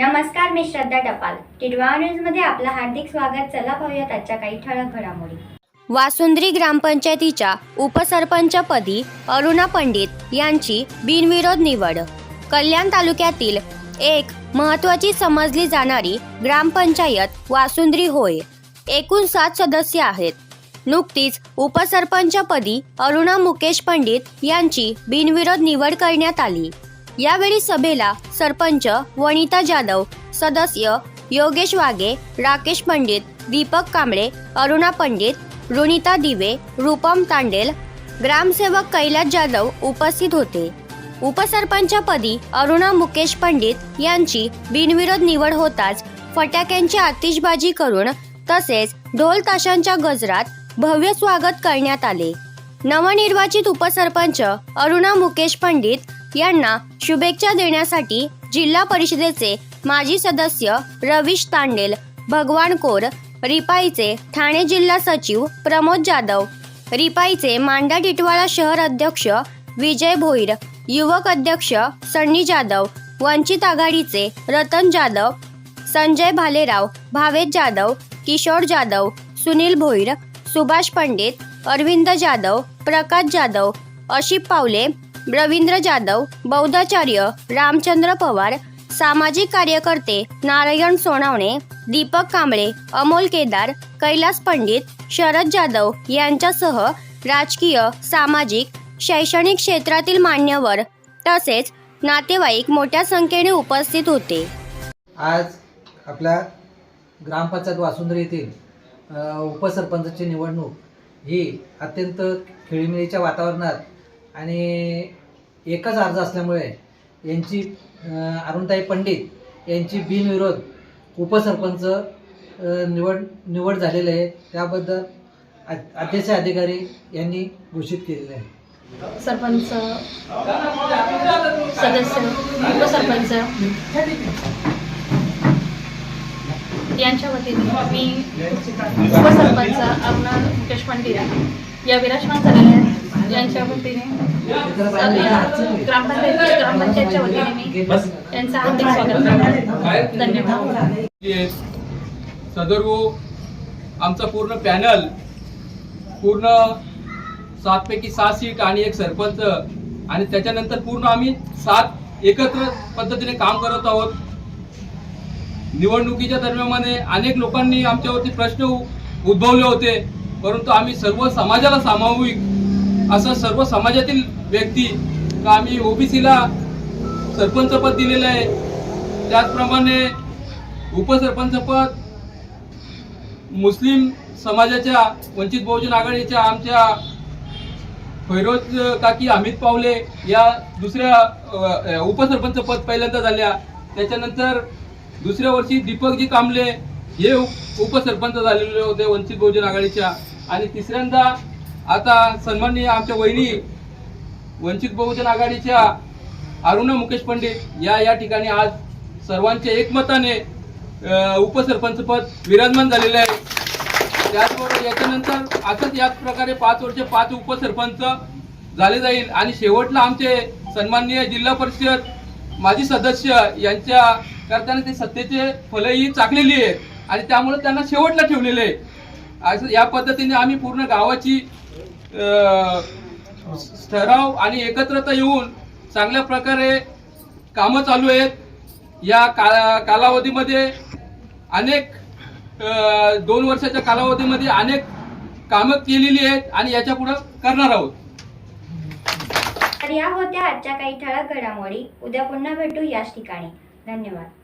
नमस्कार मी श्रद्धा टपाल. टिडवा न्यूजमध्ये आपलं हार्दिक स्वागत. चला पाहूयात आजच्या काही ठळक घडामोडी. वासुंद्री ग्रामपंचायतीच्या उपसरपंचपदी अरुणा पंडित यांची बिनविरोध निवड. कल्याण तालुक्यातील एक महत्वाची समजली जाणारी ग्रामपंचायत वासुंद्री होय. एकूण सात सदस्य आहेत. नुकतीच उपसरपंचपदी अरुणा मुकेश पंडित यांची बिनविरोध निवड करण्यात आली. यावेळी सभेला सरपंच वनिता जाधव सदस्य योगेश वाघे राकेश पंडित दीपक कांबळे अरुणा पंडित रुनिता दिवे रूपम तांडेल ग्रामसेवक कैलास जाधव उपस्थित होते. उपसरपंचपदी अरुणा मुकेश पंडित यांची बिनविरोध निवड होताच फटाक्यांची आतिषबाजी करून तसेच ढोल ताशांच्या गजरात भव्य स्वागत करण्यात आले. नवनिर्वाचित उपसरपंच अरुणा मुकेश पंडित यांना शुभेच्छा देण्यासाठी जिल्हा परिषदेचे माजी सदस्य रवीश तांडेल भगवान कोर रिपाईचे ठाणे जिल्हा सचिव प्रमोद जाधव रिपाईचे मांडा टिटवाळा शहर अध्यक्ष विजय भोईर युवक अध्यक्ष सन्नी जाधव वंचित आघाडीचे रतन जाधव संजय भालेराव भावेश जाधव किशोर जाधव सुनील भोईर सुभाष पंडित अरविंद जाधव प्रकाश जाधव अशिप पावले रवींद्र जाधव बौद्धाचार्य रामचंद्र पवार सामाजिक कार्यकर्ते नारायण सोनावणे दीपक कांबळे अमोल केदार कैलास पंडित शरद जाधव यांच्यासह राजकीय सामाजिक शैक्षणिक क्षेत्रातील मान्यवर तसेच नातेवाईक मोठ्या संख्येने उपस्थित होते. आज आपल्या ग्रामपंचायत वासुंद्री येथील उपसरपंचाची निवडणूक ही अत्यंत खेळीमेळीच्या वातावरणात आणि एकच अर्ज असल्यामुळे यांची अरुणताई पंडित यांची बिनविरोध उपसरपंच निवड निवड झालेली आहे. त्याबद्दल अध्यक्ष अधिकारी यांनी घोषित केलेले आहे. सरपंच सदस्य उपसरपंच यांच्या वतीने मी उपसरपंच अरुणा मुकेश पंडित या विराजमान झालेल्या यांच्या वतीने ग्रामपंचायत ग्रामपंचायतच्या वतीने मी यांचं हार्दिक स्वागत करते. धन्यवाद. आहेत. सदर्भ आमचा पूर्ण पॅनल पूर्ण सातपैकी सात सीट आणि एक सरपंच आणि त्याच्यानंतर पूर्ण आम्ही सात एकत्र पद्धतीने काम करत आहोत. निवडणुकीच्या दरम्यानमध्ये अनेक लोकांनी आमच्यावरती प्रश्न उद्भवले होते परंतु आम्ही सर्व समाजाला सामाविक असं सर्व समाजातील व्यक्ती का आम्ही ओबीसीला सरपंच पद दिलेलं आहे? त्याचप्रमाणे उपसरपंचपद मुस्लिम समाजाच्या वंचित बहुजन आघाडीच्या आमच्या फैरोज काकी अमित पावले या दुसऱ्या उपसरपंचपद उपसरपंच पद पहिल्यांदा झाल्या. त्याच्यानंतर दुसऱ्या वर्षी दीपकजी कांबले हे उपसरपंच झालेले होते वंचित बहुजन आघाडीच्या. आणि तिसऱ्यांदा आता सन्माननीय आमच्या वहिनी वंचित बहुजन आघाडीच्या अरुणा मुकेश पंडित या या ठिकाणी आज सर्वांच्या एकमताने उपसरपंच उपसरपंचपद विराजमान झालेले आहे. त्याचबरोबर याच्यानंतर असंच याच प्रकारे पाच वर्ष पाच उपसरपंच झाले जाईल. आणि शेवटला आमचे सन्माननीय जिल्हा परिषद माजी सदस्य यांच्या करताना ते सत्तेचे फलही चाकलेली आहेत. आणि त्यामुळे त्यांना शेवटला ठेवलेले आहे. असं या पद्धतीने आम्ही पूर्ण गावाची ठराव आणि एकत्रता येऊन चांगल्या प्रकारे कामं चालू आहेत. या का कालावधीमध्ये अनेक दोन वर्षाच्या कालावधीमध्ये अनेक कामं केलेली आहेत आणि याच्यापुढे करणार आहोत. तर या होत्या आजच्या काही ठळक घडामोडी. उद्या पुन्हा भेटू याच ठिकाणी. धन्यवाद.